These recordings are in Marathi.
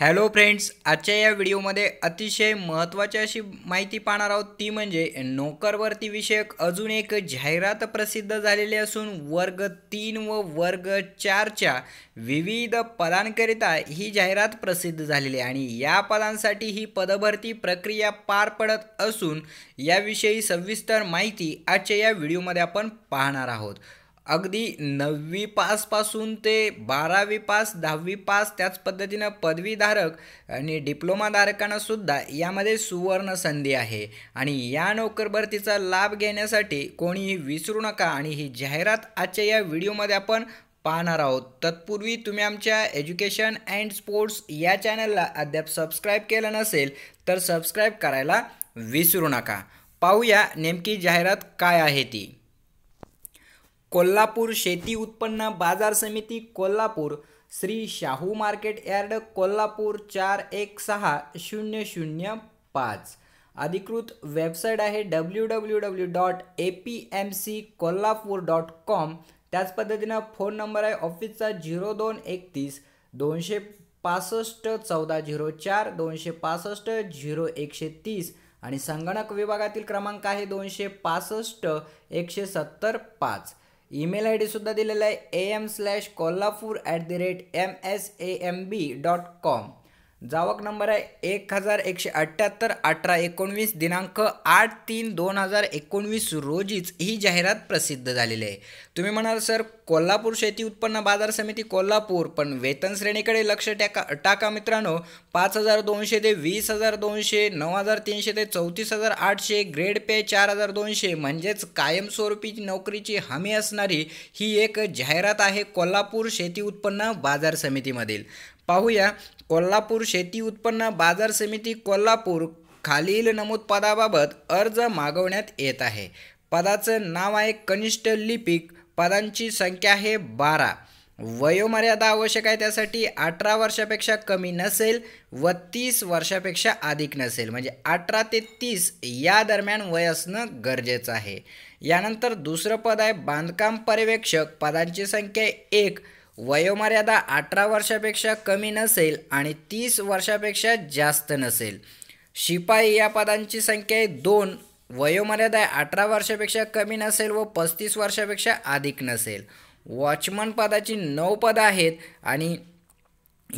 हॅलो फ्रेंड्स आजच्या या व्हिडिओमध्ये अतिशय महत्त्वाची अशी माहिती पाहणार आहोत. ती म्हणजे नोकरवरती विषयक अजून एक जाहिरात प्रसिद्ध झालेली असून वर्ग तीन व वर्ग चारच्या विविध पदांकरिता ही जाहिरात प्रसिद्ध झालेली आहे. आणि या पदांसाठी ही पदभरती प्रक्रिया पार पडत असून याविषयी सविस्तर माहिती आजच्या या व्हिडिओमध्ये आपण पाहणार आहोत. अगदी नववी पासपासून ते बारावी पास दहावी पास त्याच पद्धतीनं पदवीधारक आणि डिप्लोमाधारकांना सुद्धा यामध्ये सुवर्ण संधी आहे. आणि या नोकर भरतीचा लाभ घेण्यासाठी कोणीही विसरू नका आणि ही जाहिरात आजच्या या व्हिडिओमध्ये आपण पाहणार आहोत. तत्पूर्वी तुम्ही आमच्या एज्युकेशन अँड स्पोर्ट्स या चॅनलला अद्याप सबस्क्राईब केलं नसेल तर सबस्क्राईब करायला विसरू नका. पाहूया नेमकी जाहिरात काय आहे ती. कोल्हापूर शेती उत्पन्न बाजार समिती कोल्हापूर श्री शाहू मार्केट यार्ड कोल्हापूर चार एक सहा शून्य शून्य पाच. अधिकृत वेबसाईट आहे W W W dot A P M C Kolhapur dot com त्याच पद्धतीनं फोन नंबर आहे ऑफिसचा झिरो दोन एकतीस दोनशे पासष्ट चौदा झिरो चार दोनशे पासष्ट झिरो एकशे तीस. आणि संगणक विभागातील क्रमांक आहे दोनशे पासष्ट एकशे सत्तर पाच. ईमेल आय डीसुद्धा दिलेला आहे A M slash Kolhapur at the rate M S A M B dot com जावक नंबर आहे एक हजार एकशे अठ्ठ्याहत्तर अठरा एकोणवीस दिनांक आठ तीन दोन हजार एकोणवीस रोजीच ही जाहिरात प्रसिद्ध झालेली आहे. तुम्ही म्हणाल सर कोल्हापूर शेती उत्पन्न बाजार समिती कोल्हापूर पण वेतन श्रेणीकडे लक्ष टाका टाका मित्रांनो. पाच हजार दोनशे ते वीस हजार दोनशे नऊ हजार तीनशे ते चौतीस हजार आठशे ग्रेड पे चार हजार दोनशे. म्हणजेच कायमस्वरूपी नोकरीची हमी असणारी ही एक जाहिरात आहे कोल्हापूर शेती उत्पन्न बाजार समितीमधील. पाहूया कोल्हापूर शेती उत्पन्न बाजार समिती कोल्हापूर खालील नमूद पदाबाबत अर्ज मागवण्यात येत आहे. पदाचं नाव आहे कनिष्ठ लिपिक पदांची संख्या आहे बारा. वयोमर्यादा आवश्यक आहे त्यासाठी अठरा वर्षापेक्षा कमी नसेल व तीस वर्षापेक्षा अधिक नसेल. म्हणजे अठरा ते तीस या दरम्यान वय असणं गरजेचं आहे. यानंतर दुसरं पद आहे बांधकाम पर्यवेक्षक. पदांची संख्या एक. वयोमर्यादा अठरा वर्षापेक्षा कमी नसेल आणि तीस वर्षापेक्षा जास्त नसेल. शिपाई या पदांची संख्या आहे दोन. वयोमर्यादा अठरा वर्षापेक्षा कमी नसेल व पस्तीस वर्षापेक्षा अधिक नसेल. वॉचमन पदाची नऊ पदं आहेत आणि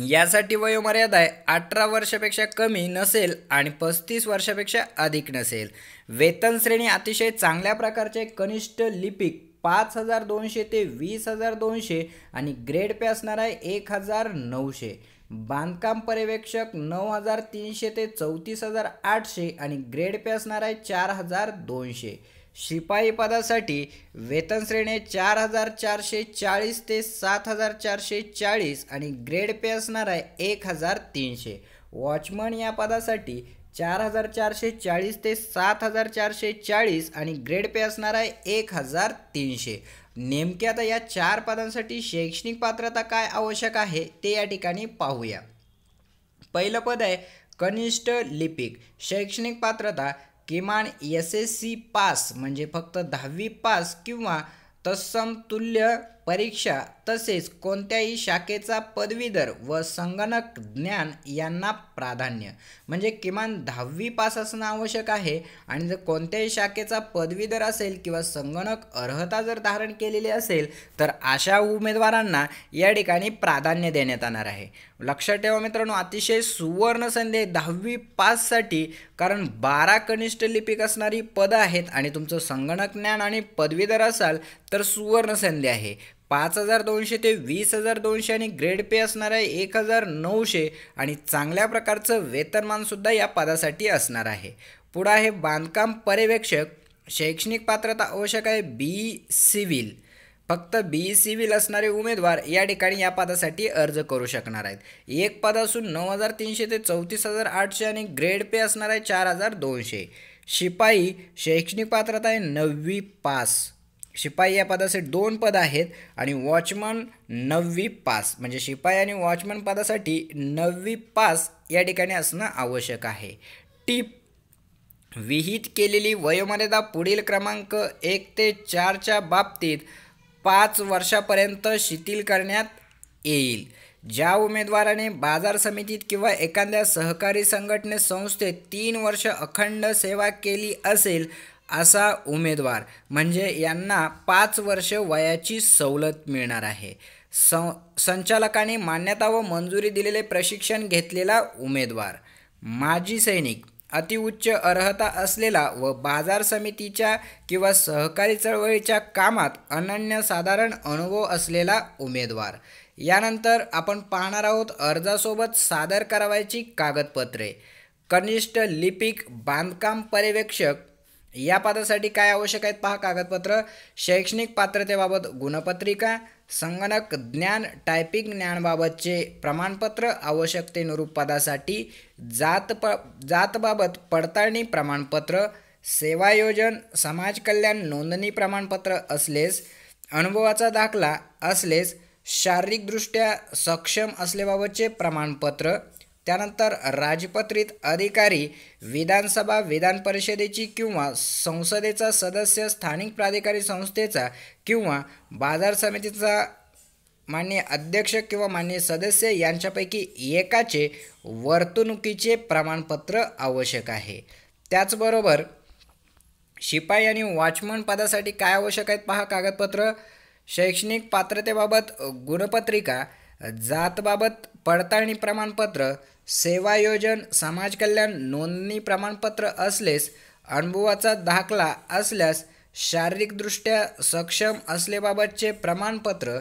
यासाठी वयोमर्यादा आहे अठरा वर्षापेक्षा कमी नसेल आणि पस्तीस वर्षापेक्षा अधिक नसेल. वेतन श्रेणी अतिशय चांगल्या प्रकारचे कनिष्ठ लिपिक पाच हजार दोनशे ते वीस हजार दोनशे आणि ग्रेड पे असणार आहे एक हजार नऊशे. बांधकाम पर्यवेक्षक नऊ हजार तीनशे ते चौतीस हजार आठशे आणि ग्रेड पे असणार आहे चार हजार दोनशे. शिपाई पदासाठी वेतन श्रेणी चार हजार चारशे चाळीस ते सात हजार चारशे चाळीस आणि ग्रेड पे असणार आहे एक हजार तीनशे. वॉचमन या पदासाठी चार हजार चारशे चाळीस ते सात हजार चारशे चाळीस आणि ग्रेड पे असणार आहे एक हजार तीनशे. नेमके आता या चार पदांसाठी शैक्षणिक पात्रता काय आवश्यक आहे ते या ठिकाणी पाहूया. पहिलं पद आहे कनिष्ठ लिपिक. शैक्षणिक पात्रता किमान एस एस सी पास म्हणजे फक्त दहावी पास किंवा तत्समतुल्य परीक्षा तसेच कोणत्याही शाखेचा पदवीधर व संगणक ज्ञान यांना प्राधान्य. म्हणजे किमान दहावी पास असणं आवश्यक आहे. आणि जर कोणत्याही शाखेचा पदवीधर असेल किंवा संगणक अर्हता जर धारण केलेली असेल तर अशा उमेदवारांना या ठिकाणी प्राधान्य देण्यात येणार आहे. लक्षात ठेवा मित्रांनो अतिशय सुवर्ण संधी आहे दहावी पाससाठी कारण बारा कनिष्ठ लिपिक असणारी पदं आहेत आणि तुमचं संगणक ज्ञान आणि पदवीधर असाल तर सुवर्ण संधी आहे. पाच हजार दोनशे ते वीस हजार दोनशे आणि ग्रेड पे असणार आहे एक हजार नऊशे आणि चांगल्या प्रकारचं वेतनमानसुद्धा या पदासाठी असणार आहे. पुढं आहे बांधकाम पर्यवेक्षक शैक्षणिक पात्रता आवश्यक आहे बी सिव्हिल. फक्त बी ई सिव्हिल असणारे उमेदवार या ठिकाणी या पदासाठी अर्ज करू शकणार आहेत. एक पद असून नऊ हजार तीनशे ते चौतीस हजार आठशे आणि ग्रेड पे असणार आहे चार हजार दोनशे. शिपाई शैक्षणिक पात्रता आहे नववी पास. शिपाई या पदाचे दोन पद आहेत आणि वॉचमन नववी पास. म्हणजे शिपाई आणि वॉचमन पदासाठी नववी पास या ठिकाणी असणं आवश्यक आहे. टीप. विहित केलेली वयोमर्यादा पुढील क्रमांक एक ते चारच्या बाबतीत पाच वर्षापर्यंत शिथिल करण्यात येईल. ज्या उमेदवाराने बाजार समितीत किंवा एखाद्या सहकारी संघटने संस्थेत तीन वर्ष अखंड सेवा केली असेल असा उमेदवार म्हणजे यांना पाच वर्ष वयाची सवलत मिळणार आहे. स संचालकाने मान्यता व मंजुरी दिलेले प्रशिक्षण घेतलेला उमेदवार माजी सैनिक अतिउच्च अर्हता असलेला व बाजार समितीच्या किंवा सहकारी चळवळीच्या कामात अनन्यसाधारण अनुभव असलेला उमेदवार. यानंतर आपण पाहणार आहोत अर्जासोबत सादर करावायची कागदपत्रे. कनिष्ठ लिपिक बांधकाम पर्यवेक्षक या पदासाठी काय आवश्यक आहेत? पहा कागदपत्र. शैक्षणिक पात्रतेबाबत गुणपत्रिका. संगणक ज्ञान टायपिंग ज्ञानबाबतचे प्रमाणपत्र आवश्यकतेनुरूप पदासाठी जात प जातबाबत पडताळणी प्रमाणपत्र सेवायोजन समाज कल्याण नोंदणी प्रमाणपत्र असलेस अनुभवाचा दाखला असलेस शारीरिकदृष्ट्या सक्षम असल्याबाबतचे प्रमाणपत्र त्यानंतर राजपत्रित अधिकारी विधानसभा विधान परिषदेची किंवा संसदेचा सदस्य स्थानिक प्राधिकारी संस्थेचा किंवा बाजार समितीचा मान्य अध्यक्ष किंवा मान्य सदस्य यांच्यापैकी एकाचे वर्तणुकीचे प्रमाणपत्र आवश्यक आहे. त्याचबरोबर शिपाई आणि वॉचमन पदासाठी काय आवश्यक आहेत पहा कागदपत्र? शैक्षणिक पात्रतेबाबत गुणपत्रिका जातबाबत पडताळणी प्रमाणपत्र सेवायोजन समाज कल्याण नोंदणी प्रमाणपत्र असलेस अनुभवाचा दाखला असल्यास शारीरिकदृष्ट्या सक्षम असलेबाबतचे प्रमाणपत्र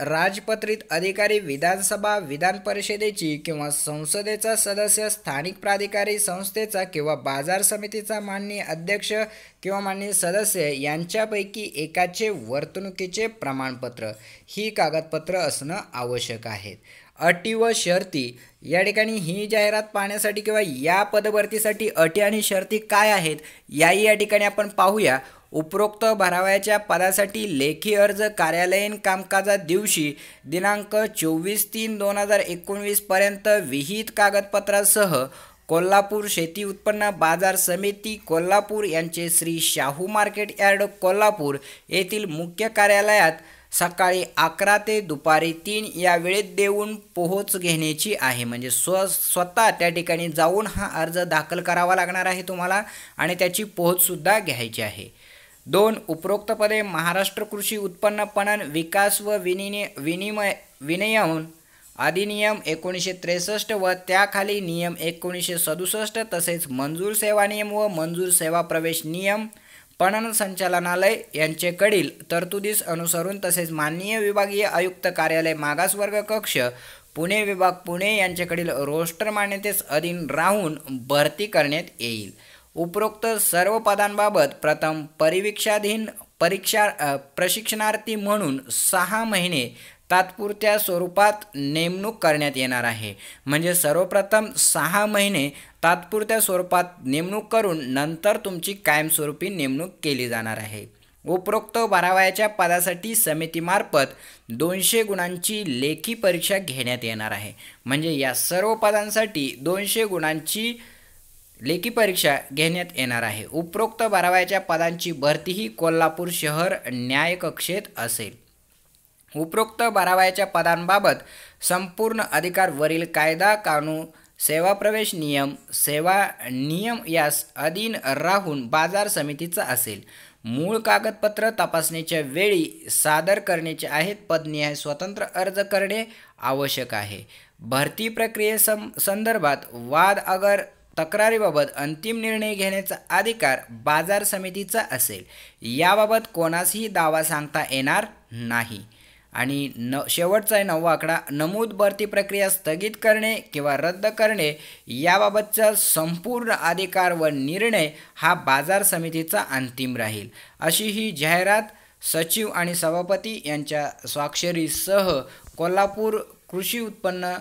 राजपत्रित अधिकारी विधानसभा विधान परिषदेची किंवा संसदेचा सदस्य स्थानिक प्राधिकारी संस्थेचा किंवा बाजार समितीचा माननीय अध्यक्ष किंवा माननीय सदस्य यांच्यापैकी एकाचे वर्तणुकीचे प्रमाणपत्र ही कागदपत्र असणं आवश्यक आहेत अटी व शर्ती. या ठिकाणी ही जाहिरात पाहण्यासाठी किंवा या पदभरतीसाठी अटी आणि शर्ती काय आहेत याही या ठिकाणी आपण पाहूया. उपरोक्त भरावयाच्या पदासाठी लेखी अर्ज कार्यालयीन कामकाजा दिवशी दिनांक चोवीस तीन दोन हजार एकोणवीसपर्यंत विहित कागदपत्रासह कोल्हापूर शेती उत्पन्न बाजार समिती कोल्हापूर यांचे श्री शाहू मार्केट यार्ड कोल्हापूर येथील मुख्य कार्यालयात सकाळी अकरा ते दुपारी तीन या वेळेत देऊन पोहोच घेण्याची आहे. म्हणजे स्व स्वतः त्या ठिकाणी जाऊन हा अर्ज दाखल करावा लागणार आहे तुम्हाला आणि त्याची पोहोचसुद्धा घ्यायची आहे. दोन उपरोक्त पदे महाराष्ट्र कृषी उत्पन्न पणन विकास व विनिने विनिमय विनियमन अधिनियम एकोणीसशे त्रेसष्ट व त्याखाली नियम एकोणीसशे सदुसष्ट तसेच मंजूर सेवा नियम व मंजूर सेवा प्रवेश नियम पणन संचालनालय यांचेकडील तरतुदीस अनुसरून तसेच माननीय विभागीय आयुक्त कार्यालय मागासवर्ग कक्ष पुणे विभाग पुणे यांच्याकडील रोस्टर मान्यतेस अधीन राहून भरती करण्यात येईल. उपरोक्त सर्व पदांबाबत प्रथम परिवीक्षाधीन परीक्षा प्रशिक्षणार्थी म्हणून सहा महिने तात्पुरत्या स्वरूपात नेमणूक करण्यात येणार आहे. म्हणजे सर्वप्रथम सहा महिने तात्पुरत्या स्वरूपात नेमणूक करून नंतर तुमची कायमस्वरूपी नेमणूक केली जाणार आहे. उपरोक्त बारावयाच्या पदासाठी समितीमार्फत दोनशे गुणांची लेखी परीक्षा घेण्यात येणार आहे. म्हणजे या सर्व पदांसाठी दोनशे गुणांची लेखी परीक्षा घेण्यात येणार आहे. उपरोक्त बारावयाच्या पदांची भरतीही कोल्हापूर शहर न्याय कक्षेत असेल. उपरोक्त बारावायच्या पदांबाबत संपूर्ण अधिकार वरील कायदा कानून सेवा प्रवेश नियम सेवा नियम यास अधीन राहून बाजार समितीचा असेल. मूळ कागदपत्र तपासणीच्या वेळी सादर करण्याचे आहेत पदनिहाय स्वतंत्र अर्ज करणे आवश्यक आहे. भरती प्रक्रियेसं संदर्भात वाद अगर तक्रारीबाबत अंतिम निर्णय घेण्याचा अधिकार बाजार समितीचा असेल. याबाबत कोणासही दावा सांगता येणार नाही. आणि न शेवटचा आहे नववा आकडा. नमूद भरती प्रक्रिया स्थगित करणे किंवा रद्द करणे याबाबतचा संपूर्ण अधिकार व निर्णय हा बाजार समितीचा अंतिम राहील. अशी ही जाहिरात सचिव आणि सभापती यांच्या स्वाक्षरीसह कोल्हापूर कृषी उत्पन्न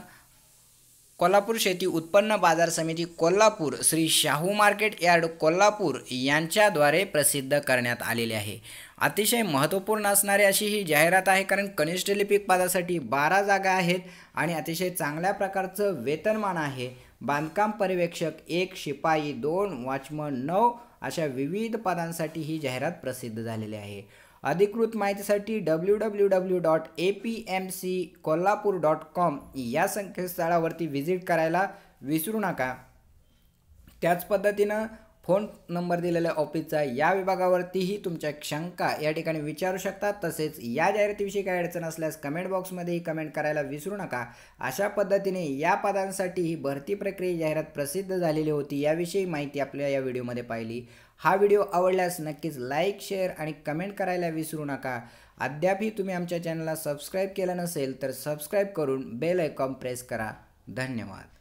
कोल्हापूर शेती उत्पन्न बाजार समिती कोल्हापूर श्री शाहू मार्केट यार्ड कोल्हापूर यांच्याद्वारे प्रसिद्ध करण्यात आलेले आहे. अतिशय महत्त्वपूर्ण असणारी अशी ही जाहिरात आहे कारण कनिष्ठ लिपिक पदासाठी बारा जागा आहेत आणि अतिशय चांगल्या प्रकारचं वेतनमान आहे. बांधकाम पर्यवेक्षक एक शिपाई दोन वॉचमन नऊ अशा विविध पदांसाठी ही जाहिरात प्रसिद्ध झालेली आहे. अधिकृत माहितीसाठी W W W dot A P M C Kolhapur dot com या संकेतस्थळावरती व्हिजिट करायला विसरू नका. त्याच पद्धतीनं फोन नंबर दिलेला ऑफिसचा या विभागावरतीही तुमच्या शंका या ठिकाणी विचारू शकता. तसेच या जाहिरातीविषयी काही अडचण असल्यास कमेंट बॉक्समध्येही कमेंट करायला विसरू नका. अशा पद्धतीने या पदांसाठी ही भरती प्रक्रिया जाहिरात प्रसिद्ध झालेली होती याविषयी माहिती आपल्या या व्हिडिओमध्ये पाहिली. हा व्हिडिओ आवडल्यास नक्कीच लाईक शेअर आणि कमेंट करायला विसरू नका. अद्यापही तुम्ही आमच्या चॅनलला सबस्क्राईब केलं नसेल तर सबस्क्राईब करून बेल आयकॉन प्रेस करा. धन्यवाद.